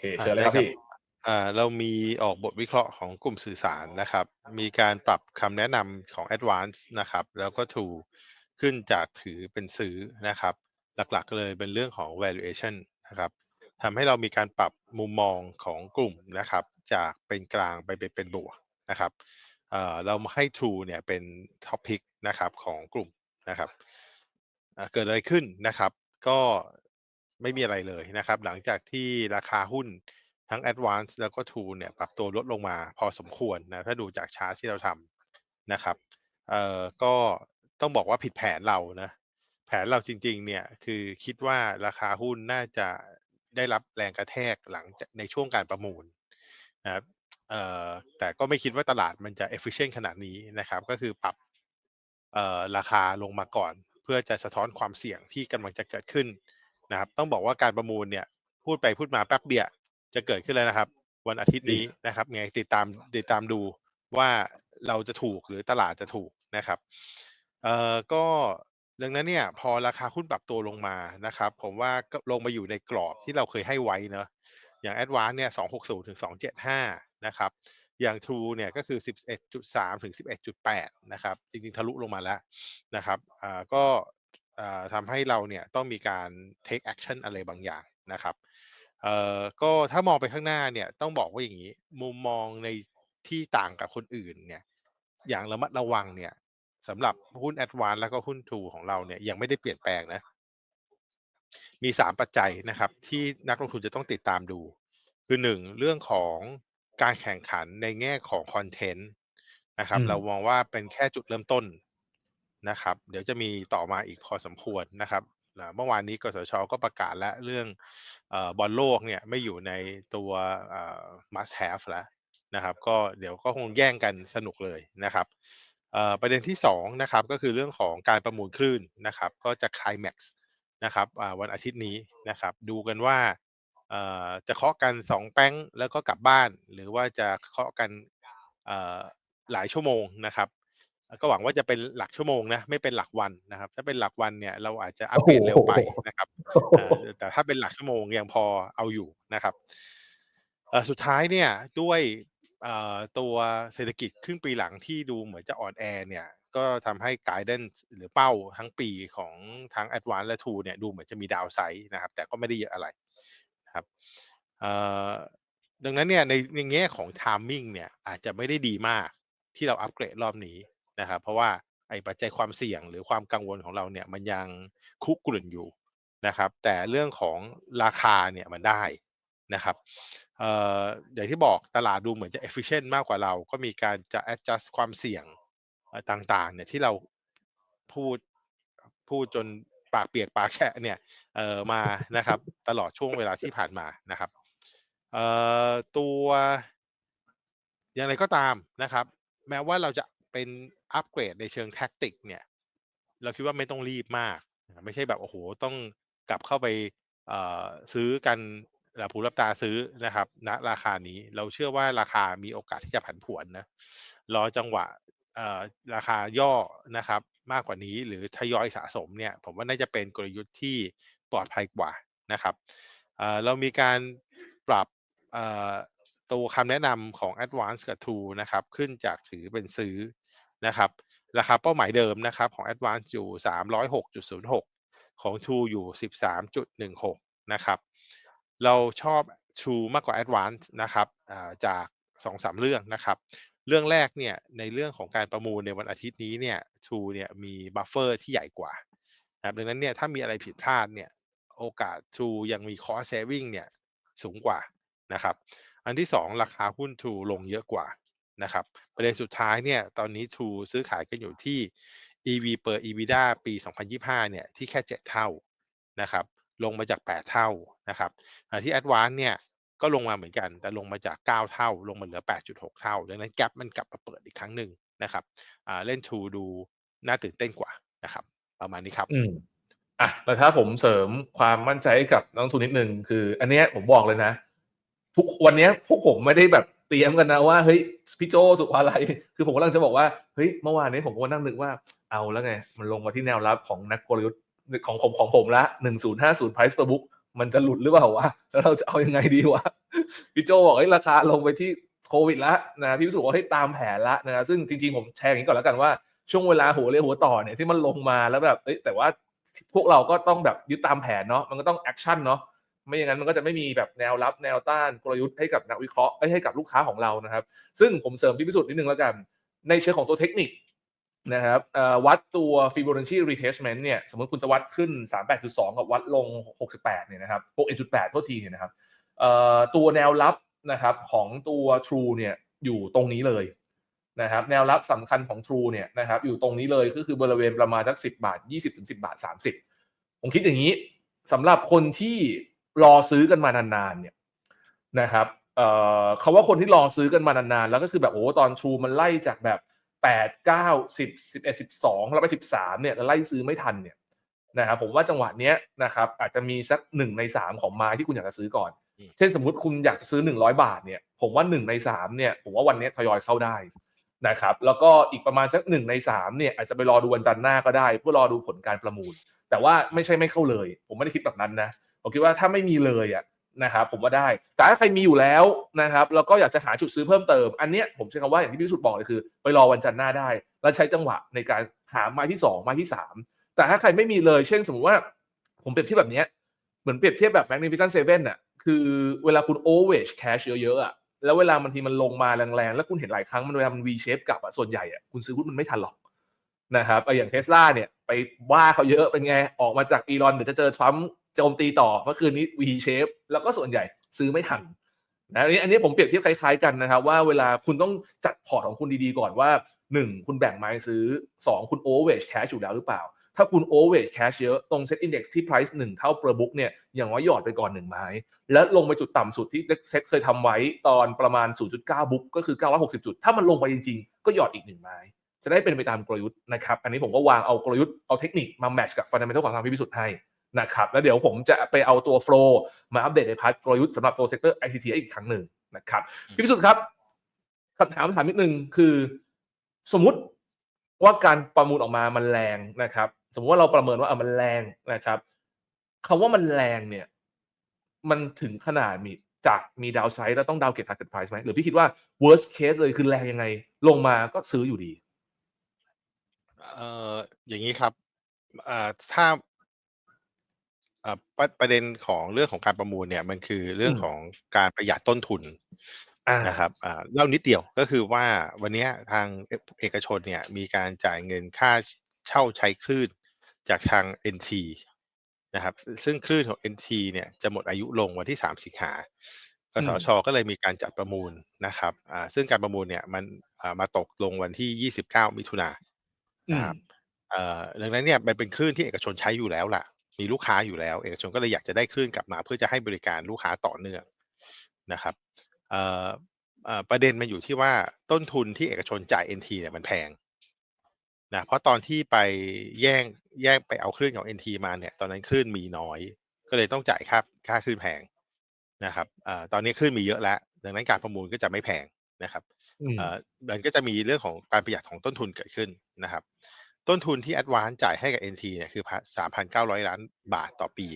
เคเชิญเลยครับพี่อ่าเรามีออกบทวิเคราะห์ของกลุ่มสื่อสารนะครับ มีการปรับคำแนะนำของ Advance นะครับ แล้วก็ True ขึ้นจากถือเป็นซื้อนะครับ หลักๆเลยเป็นเรื่องของ valuation นะครับทำให้เรามีการปรับมุมมองของกลุ่มนะครับ จากเป็นกลางไปเป็นเป็นบวกนะครับเอ่อเราให้ True เนี่ยเป็น topic นะครับของกลุ่มนะครับอ่าเกิดอะไรขึ้นนะครับ ก็ ไม่มีอะไรเลยนะครับ หลังจากที่ราคาหุ้นทั้ง Advance แล้วก็ True เนี่ยปรับตัวลดลงมาพอสมควรนะถ้าดูจากชาร์ตที่เราทำนะครับเอ่อก็ต้องบอกว่าผิดแผนเรานะแผนเราจริงๆเนี่ยคือคิดว่าราคาหุ้นน่าจะได้รับแรงกระแทกหลังจากในช่วงการประมูลนะครับเอ่อแต่ก็ไม่คิดว่าตลาดมันจะ efficient ขนาดนี้นะครับ ก็คือปรับเอ่อราคาลงมาก่อน เพื่อจะสะท้อนความเสี่ยงที่กำลังจะเกิดขึ้น นะครับ ต้องบอกว่าการประมูลเนี่ย พูดไปพูดมาแป๊บเดียวจะเกิดขึ้นแล้วนะครับ วันอาทิตย์นี้นะครับไงติดตามติดตามดูว่าเราจะถูกหรือตลาดจะถูกนะครับเอ่อก็ดังนั้นเนี่ยพอราคาหุ้นปรับตัวลงมานะครับ ผมว่าก็ลงมาอยู่ในกรอบที่เราเคยให้ไว้เนอะอย่าง a d v a n c e เนี่ย260ถึง275นะครับ อย่าง True เนี่ยก็คือ11.3ถึง11.8นะครับ จริงๆ ทะลุลงมาแล้วนะครับ อ่า ก็อ่า ทำให้เราเนี่ยต้องมีการ take action อะไรบางอย่างนะครับเอ่อก็ถ้ามองไปข้างหน้าเนี่ยต้องบอกว่าอย่างนี้ มุมมองในที่ต่างกับคนอื่นเนี่ยอย่างระมัดระวังเนี่ยสำหรับหุ้น a d v a n c e แล้วก็หุ้น True ของเราเนี่ยยังไม่ได้เปลี่ยนแปลงนะ มี3ปัจจัยนะครับ ที่นักลงทุนจะต้องติดตามดู คือ1เรื่องของการแข่งขันในแง่ของคอนเทนต์นะครับอืมเรามองว่าเป็นแค่จุดเริ่มต้น นะครับ เดี๋ยวจะมีต่อมาอีกพอสมควรนะครับเมื่อวานนี้กสชก็ประกาศแล้วเรื่องอบอลโลกเนี่ยไม่อยู่ในตัว must have แล้วนะครับ ก็เดี๋ยวก็คงแย่งกันสนุกเลยนะครับประเด็นที่2นะครับก็คือเรื่องของการประมูลคลื่นนะครับ ก็จะ climax นะครับวันอาทิตย์นี้นะครับ ดูกันว่าจะเคาะกันสองแป้งแล้วก็กลับบ้าน หรือว่าจะเคาะกันหลายชั่วโมงนะครับ ก็หวังว่าจะเป็นหลักชั่วโมงนะไม่เป็นหลักวันนะครับ ถ้าเป็นหลักวันเนี่ยเราอาจจะอัปเกรดเร็วไปนะครับอ่าแต่ถ้าเป็นหลักชั่วโมงยังพอเอาอยู่นะครับเอ่อสุดท้ายเนี่ยด้วยเอ่อตัวเศรษฐกิจครึ่งปีหลังที่ดูเหมือนจะอ่อนแอเนี่ยก็ทำให้ guidance หรือเป้าทั้งปีของทั้ง Advance และ True เนี่ยดูเหมือนจะมีดาวไซด์นะครับ แต่ก็ไม่ได้เยอะอะไรนะครับเอ่อดังนั้นเนี่ยในในแง่ของ timing เนี่ยอาจจะไม่ได้ดีมากที่เราอัปเกรดรอบนี้ นะครับเพราะว่าไอ้ปัจจัยความเสี่ยงหรือความกังวลของเราเนี่ยมันยังคุกรุ่นอยู่นะครับ แต่เรื่องของราคาเนี่ยมันได้นะครับเอ่ออย่างที่บอกตลาดดูเหมือนจะ efficient มากกว่าเรา ก็มีการจะ adjust ความเสี่ยงต่างๆเนี่ยที่เราพูดพูดจนปากเปียกปากแฉะเนี่ยเอ่อมานะครับ ตลอดช่วงเวลาที่ผ่านมานะครับเอ่อตัวอย่างไรก็ตามนะครับ แม้ว่าเราจะเป็น อัปเกรดในเชิงแท็กติกเนี่ย เราคิดว่าไม่ต้องรีบมาก ไม่ใช่แบบโอ้โหต้องกลับเข้าไปซื้อกันหลับหูหลับตาซื้อนะครับณราคานี้เราเชื่อว่าราคามีโอกาสที่จะผันผวนนะรอจังหวะราคาย่อนะครับ มากกว่านี้หรือทยอยสะสมเนี่ย ผมว่าน่าจะเป็นกลยุทธ์ที่ปลอดภัยกว่านะครับเเรามีการปรับตัวคำแนะนำของ Advance กับ True นะครับ ขึ้นจากถือเป็นซื้อ นะครับราคาเป้าหมายเดิมนะครับของ Advance อยู่ 306.06 ของ True อยู่ 13.16 นะครับ เราชอบ True มากกว่า Advance นะครับจาก 2-3 เรื่องนะครับ เรื่องแรกเนี่ยในเรื่องของการประมูลในวันอาทิตย์นี้เนี่ย True เนี่ยมีบัฟเฟอร์ที่ใหญ่กว่านะครับดังนั้นเนี่ยถ้ามีอะไรผิดพลาดเนี่ยโอกาส True ยังมี cost saving เนี่ยสูงกว่านะครับ อันที่ 2 ราคาหุ้น True ลงเยอะกว่า นะครับประเด็นสุดท้ายเนี่ยตอนนี้ True ซื้อขายกันอยู่ที่ EV per EBITDA ปี 2025 เนี่ยที่แค่ 7 เท่านะครับลงมาจาก 8 เท่านะครับที่ Advance เนี่ยก็ลงมาเหมือนกัน แต่ลงมาจาก 9 เท่า ลงมาเหลือ 8.6 เท่า ดังนั้นแกปมันกลับมาเปิดอีกครั้งหนึ่งนะครับเล่น True ดูน่าตื่นเต้นกว่านะครับ ประมาณนี้ครับ อืมอะแล้วถ้าผมเสริมความมั่นใจกับนักลงทุนนิดนึงคือ อันเนี้ยผมบอกเลยนะ ทุกวันนี้พวกผมไม่ได้แบบ เตรียมกันนะว่าเฮ้ยพี่โจสุภาลัยคือผมกำลังจะบอกว่าเฮ้ยเมื่อวานนี้ผมก็นั่งนึกว่าเอาแล้วไง มันลงมาที่แนวรับของนักกลยุทธ์ของผมของผมละหนึ่งศูนย์ห้าศูนย์ price per book มันจะหลุดหรือเปล่าวะแล้วเราจะเอายังไงดีวะพี่โจบอกเฮ้ราคาลงไปที่โควิดล้วนะพี่พิสุขบอกให้ตามแผนละนะซึ่งจริงๆผมแชร์อย่างนี้ก่อนแล้วกันว่าช่วงเวลาหัวเรียวหัวต่อเนี่ยที่มันลงมาแล้วแบบเอ้แต่ว่าพวกเราก็ต้องแบบยึดตามแผนเนาะมันก็ต้องแอคชั่นเนาะ ไม่อย่างนั้นมันก็จะไม่มีแบบแนวรับแนวต้านกลยุทธ์ให้กับนักวิเคราะห์ให้กับลูกค้าของเรานะครับ ซึ่งผมเสริมพี่พิสุทธิ์นิดนึงแล้วกัน ในเชิงของตัวเทคนิคนะครับวัดตัว Fibonacci retracement เนี่ยสมมติคุณจะวัดขึ้น 38.2 กับวัดลง 68เนี่ยนะครับ61.8โทษทีเนี่ยนะครับตัวแนวรับนะครับของตัว True เนี่ยอยู่ตรงนี้เลยนะครับแนวรับสำคัญของ True เนี่ยนะครับอยู่ตรงนี้เลยก็คือบริเวณประมาณสัก 10 บาท 20ถึง10 บาท 30 ผมคิดอย่างนี้สำหรับคนที่ รอซื้อกันมานานๆเนี่ยนะครับเอ่อคาว่าคนที่รอซื้อกันมานานๆ แล้วก็คือแบบโอ้ตอน True มันไล่จากแบบ8 9 10 11 12แล้วไป13เนี่ยแล้วไล่ซื้อไม่ทันเนี่ยนะครับผมว่าจังหวะเนี้ยนะครับอาจจะมีสักหนึ่งในสามของไม้ที่คุณอยากจะซื้อก่อนอืมเช่นสมมุติคุณอยากจะซื้อ100บาทเนี่ยผมว่า1ใน3เนี่ยผมว่าวันเนี้ยทยอยเข้าได้นะครับแล้วก็อีกประมาณสัก1ใน3เนี่ยอาจจะไปรอดูวันจันทร์หน้าก็ได้ เพื่อรอดูผลการประมูล แต่ว่าไม่ใช่ไม่เข้าเลย ผมไม่ได้คิดแบบนั้นนะ ผมคิดว่าถ้าไม่มีเลยอะนะครับผมว่าได้ แต่ถ้าใครมีอยู่แล้วนะครับแล้วก็อยากจะหาจุดซื้อเพิ่มเติม อันเนี้ยผมใช้คำว่าอย่างที่พี่สุทธิ์บอกเลยคือ ไปรอวันจันทร์หน้าได้ แล้วใช้จังหวะในการหาไม้ที่สองไม้ที่สามแต่ถ้าใครไม่มีเลย เช่นสมมติว่าผมเปรียบเทียบแบบเนี้ยเหมือนเปรียบเทียบแบบ Magnificent Seven น่ะคือเวลาคุณ overweight cash เยอะๆอะแล้วเวลาบางทีมันลงมาแรงๆ แล้วคุณเห็นหลายครั้งมันเวลามัน V shape กลับอะส่วนใหญ่อะคุณซื้อหุ้นมันไม่ทันหรอกนะครับอย่างเทสลาเนี่ยไปว่าเขาเยอะเป็นไงออกมาจากอีลอนเดี๋ยวจะเจอทรัมป์ จมตีต่อเมื่อคืนนี้ V shape แล้วก็ส่วนใหญ่ซื้อไม่ทันนะอันนี้อันนี้ผมเปรียบเทียบคล้ายๆกันนะครับ ว่าเวลาคุณต้องจัดพอร์ตของคุณดีๆก่อนว่า 1 คุณแบ่งไม้ซื้อ 2 คุณ overweight cash อยู่แล้วหรือเปล่า ถ้าคุณ overweight cash เยอะตรง set index ที่ price 1 เท่า per book เนี่ยอย่างน้อยหยอดไปก่อน 1 ไม้ แล้วลงไปจุดต่ำสุดที่เซ็ตเคยทำไว้ตอนประมาณ 0.9 book ก็คือ 960 จุด ถ้ามันลงไปจริงๆ ก็หยอดอีก 1 ไม้ จะได้เป็นไปตามกลยุทธ์นะครับอันนี้ผมก็วางเอากลยุทธ์เอาเทคนิคมาแมทช์กับ fundamental ของทางพิพิสุทธิ์ให้ นะครับแล้วเดี๋ยวผมจะไปเอาตัว flow มาอัปเดตในพาร์ทกลยุทธ์สำหรับตัวเซกเตอร์ ICT อีกครั้งหนึ่งนะครับอืมพี่พิสุทธิ์ครับคำถามถามนิดนึงคือ สมมุติว่าการประมูลออกมามันแรงนะครับ สมมติว่าเราประเมินว่าอะมันแรงนะครับคำว่ามันแรงเนี่ย มันถึงขนาดมีจากมีดาวไซด์แล้วต้องดาวเกต target price ไหมหรือพี่คิดว่า worst case เลยคือแรงยังไง ลงมาก็ซื้ออยู่ดี เอ่ออย่างนี้ครับอ่าถ้า อ่าประประเด็นของเรื่องของการประมูลเนี่ย มันคือเรื่องอืมของการประหยัดต้นทุนอ่า นะครับอ่าเล่านิดเดียวก็คือว่าวันเนี้ยทางเอเอกชนเนี่ยมีการจ่ายเงินค่าเช่าใช้คลื่นจากทาง NT นะครับซึ่งคลื่นของ NT เนี่ยจะหมดอายุลงวันที่ 3 สิงหากสชก็เลยมีการจัดประมูลนะครับอ่าซึ่งการประมูลเนี่ยมันอ่ามาตกลงวันที่ 29 มิถุนาอืนะมครับ เอ่อดังนั้นเนี่ยมันเป็นคลื่นที่เอกชนใช้อยู่แล้วล่ะ มีลูกค้าอยู่แล้ว เอกชนก็เลยอยากจะได้คลื่นกลับมา เพื่อจะให้บริการลูกค้าต่อเนื่องนะครับเอ่อเอ่อประเด็นมันอยู่ที่ว่าต้นทุนที่เอกชนจ่าย NT เนี่ยมันแพงนะเพราะตอนที่ไปแย่งแย่งไปเอาคลื่นของ NT มาเนี่ย ตอนนั้นคลื่นมีน้อย ก็เลยต้องจ่ายค่าค่าคลื่นแพงนะครับเอ่อตอนนี้คลื่นมีเยอะแล้ว ดังนั้นการประมูลก็จะไม่แพงนะครับอืมเอ่อมันก็จะมีเรื่องของการประหยัดของต้นทุนเกิดขึ้นนะครับ ต้นทุนที่ Advance จ่ายให้กับ NT เนี่ยคือ3,900ล้านบาทต่อปี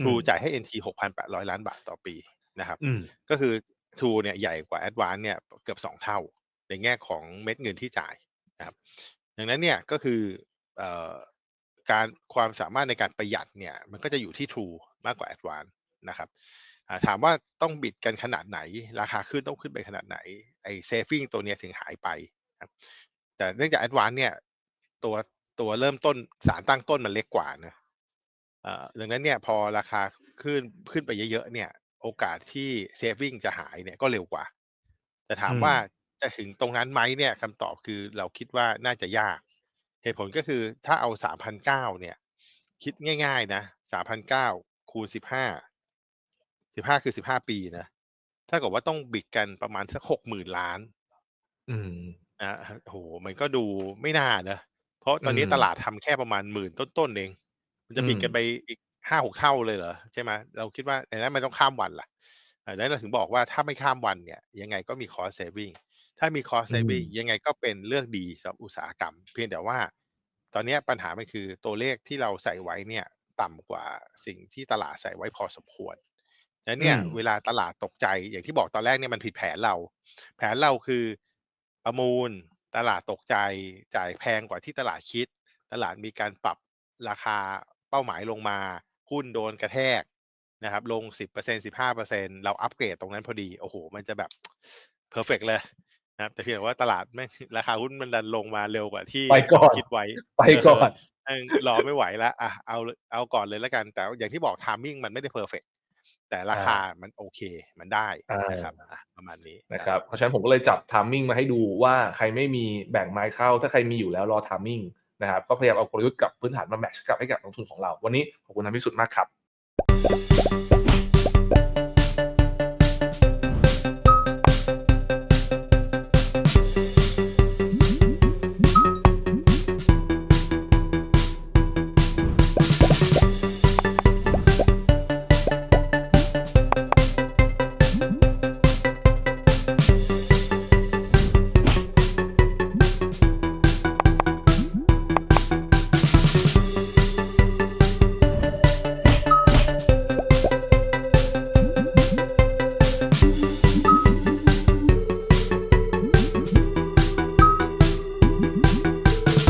True จ่ายให้ NT 6,800ล้านบาทต่อปีนะครับอืมก็คือ True เนี่ยใหญ่กว่า Advance เนี่ยเกือบ2เท่า ในแง่ของเม็ดเงินที่จ่ายนะครับดังนั้นเนี่ยก็คือเอ่อการความสามารถในการประหยัดเนี่ยมันก็จะอยู่ที่ True มากกว่า Advance นะครับอ่าถามว่าต้องบิดกันขนาดไหน ราคาขึ้นต้องขึ้นไปขนาดไหนไอ้ saving ตัวเนี้ยถึงหายไปนะครับแต่เนื่องจาก Advance เนี่ย ตัวตัวเริ่มต้นสารตั้งต้นมันเล็กกว่านะเอ่อดังนั้นเนี่ยพอราคาขึ้นขึ้นไปเยอะๆเนี่ย โอกาสที่ saving จะหายเนี่ยก็เร็วกว่า แต่ถามอืมว่าจะถึงตรงนั้นไหมเนี่ยคำตอบคือเราคิดว่าน่าจะยาก เหตุผลก็คือถ้าเอา3,900เนี่ย คิดง่าย ๆ นะ3,900คูณ15 15คือ15ปีนะถ้ากับว่าต้องบิดกันประมาณสัก60,000ล้าน อืมอ่าโอ้โหมันก็ดูไม่น่านะ เพราะตอนนี้อืมตลาดทำแค่ประมาณหมื่นต้นๆเอง มันจะบิดกันอืมไปอีกห้าหกเท่าเลยเหรอใช่ไหมเราคิดว่าในนั้นมันต้องข้ามวันล่ะอ่าดังนั้นเราถึงบอกว่าถ้าไม่ข้ามวันเนี่ย ยังไงก็มี cost saving ถ้ามี cost อืม saving ยังไงก็เป็นเรื่องดีสำหรับอุตสาหกรรม เพียงแต่ว่า ตอนเนี้ยปัญหามันคือตัวเลขที่เราใส่ไว้เนี่ย ต่ำกว่าสิ่งที่ตลาดใส่ไว้พอสมควรนั้นเนี่ยอืมเวลาตลาดตกใจอย่างที่บอกตอนแรกเนี่ยมันผิดแผนเรา แผนเราคือประมูล ตลาดตกใจจ่ายแพงกว่าที่ตลาดคิด ตลาดมีการปรับราคาเป้าหมายลงมา หุ้นโดนกระแทกนะครับ ลง 10% 15%เราอัปเกรดตรงนั้นพอดี โอ้โห มันจะแบบเพอร์เฟกเลยนะครับแต่เพียงแต่ว่าตลาดแม่งราคาหุ้นมันดันลงมาเร็วกว่าที่ไปก่อนคิดไว้ไปก่อนเออรอไม่ไหวแล้วอะเอาเอาก่อนเลยแล้วกัน แต่อย่างที่บอกทามมิ่งมันไม่ได้เพอร์เฟก แต่ราคามันโอเคมันได้อ่านนะครับอะประมาณนี้นะครับเพราะฉะนั้นผมก็เลยจับทามมิ่งมาให้ดูว่าใครไม่มีแบ่งไม้เข้า ถ้าใครมีอยู่แล้วรอทามมิ่งนะครับก็พยายามเอากลยุทธ์กับพื้นฐานมาแมทช์กับให้กับนักลงทุนของเรา วันนี้ขอบคุณท่านพิสุทธิ์มากครับ